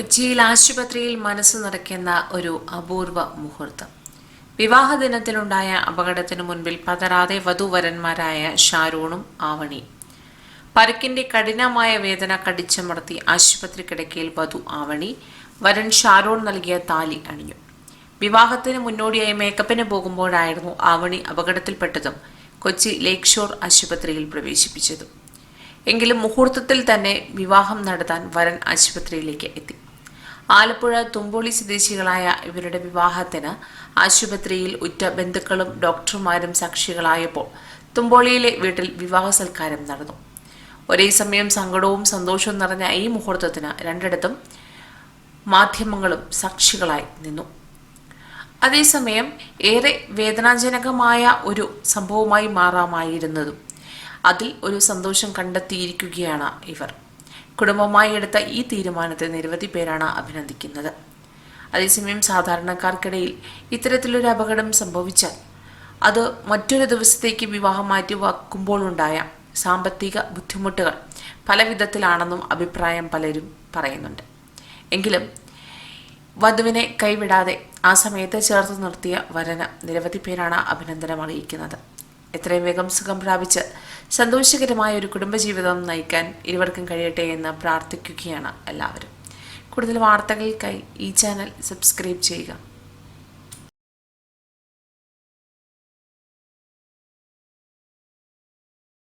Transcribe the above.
കൊച്ചിയിൽ ആശുപത്രിയിൽ മനസ്സ് നിറയ്ക്കുന്ന ഒരു അപൂർവ മുഹൂർത്തം. വിവാഹ ദിനത്തിലുണ്ടായ അപകടത്തിനു മുൻപിൽ പതരാതെ വധുവരന്മാരായ ഷാരൂണും ആവണി. പരക്കിന്റെ കഠിനമായ വേദന കടിച്ചമർത്തി ആശുപത്രി കിടക്കയിൽ വധു ആവണി വരൻ ഷാരൂൺ നൽകിയ താലി അണിഞ്ഞു. വിവാഹത്തിന് മുന്നോടിയായി മേക്കപ്പിന് പോകുമ്പോഴായിരുന്നു ആവണി അപകടത്തിൽപ്പെട്ടതും കൊച്ചി ലേക്ക് ഷോർ ആശുപത്രിയിൽ പ്രവേശിപ്പിച്ചതും. എങ്കിലും മുഹൂർത്തത്തിൽ തന്നെ വിവാഹം നടത്താൻ വരൻ ആശുപത്രിയിലേക്ക് എത്തി. ആലപ്പുഴ തുമ്പോളി സ്വദേശികളായ ഇവരുടെ വിവാഹത്തിന് ആശുപത്രിയിൽ ഉറ്റ ബന്ധുക്കളും ഡോക്ടർമാരും സാക്ഷികളായപ്പോൾ തുമ്പോളിയിലെ വീട്ടിൽ വിവാഹ സൽക്കാരം നടന്നു. ഒരേ സമയം സങ്കടവും സന്തോഷവും നിറഞ്ഞ ഈ മുഹൂർത്തത്തിന് രണ്ടിടത്തും മാധ്യമങ്ങളും സാക്ഷികളായി നിന്നു. അതേസമയം ഏറെ വേദനാജനകമായ ഒരു സംഭവമായി മാറാമായിരുന്നതും. അതിൽ ഒരു സന്തോഷം കണ്ടെത്തിയിരിക്കുകയാണ് ഇവർ. കുടുംബമായി എടുത്ത ഈ തീരുമാനത്തെ നിരവധി പേരാണ് അഭിനന്ദിക്കുന്നത്. അതേസമയം സാധാരണക്കാർക്കിടയിൽ ഇത്തരത്തിലൊരു അപകടം സംഭവിച്ചാൽ അത് മറ്റൊരു ദിവസത്തേക്ക് വിവാഹം മാറ്റി വക്കുമ്പോഴുണ്ടായ സാമ്പത്തിക ബുദ്ധിമുട്ടുകൾ പല വിധത്തിലാണെന്നും അഭിപ്രായം പലരും പറയുന്നുണ്ട്. എങ്കിലും വധുവിനെ കൈവിടാതെ ആ സമയത്ത് ചേർത്ത് നിർത്തിയ വരന് നിരവധി പേരാണ് അഭിനന്ദനം അറിയിക്കുന്നത് എത്രയും വേഗം സുഖം പ്രാപിച്ച് സന്തോഷകരമായ ഒരു കുടുംബജീവിതം നയിക്കാൻ ഇരുവർക്കും കഴിയട്ടെ എന്ന് പ്രാർത്ഥിക്കുകയാണ് എല്ലാവരും. കൂടുതൽ വാർത്തകൾക്കായി ഈ ചാനൽ സബ്സ്ക്രൈബ് ചെയ്യുക.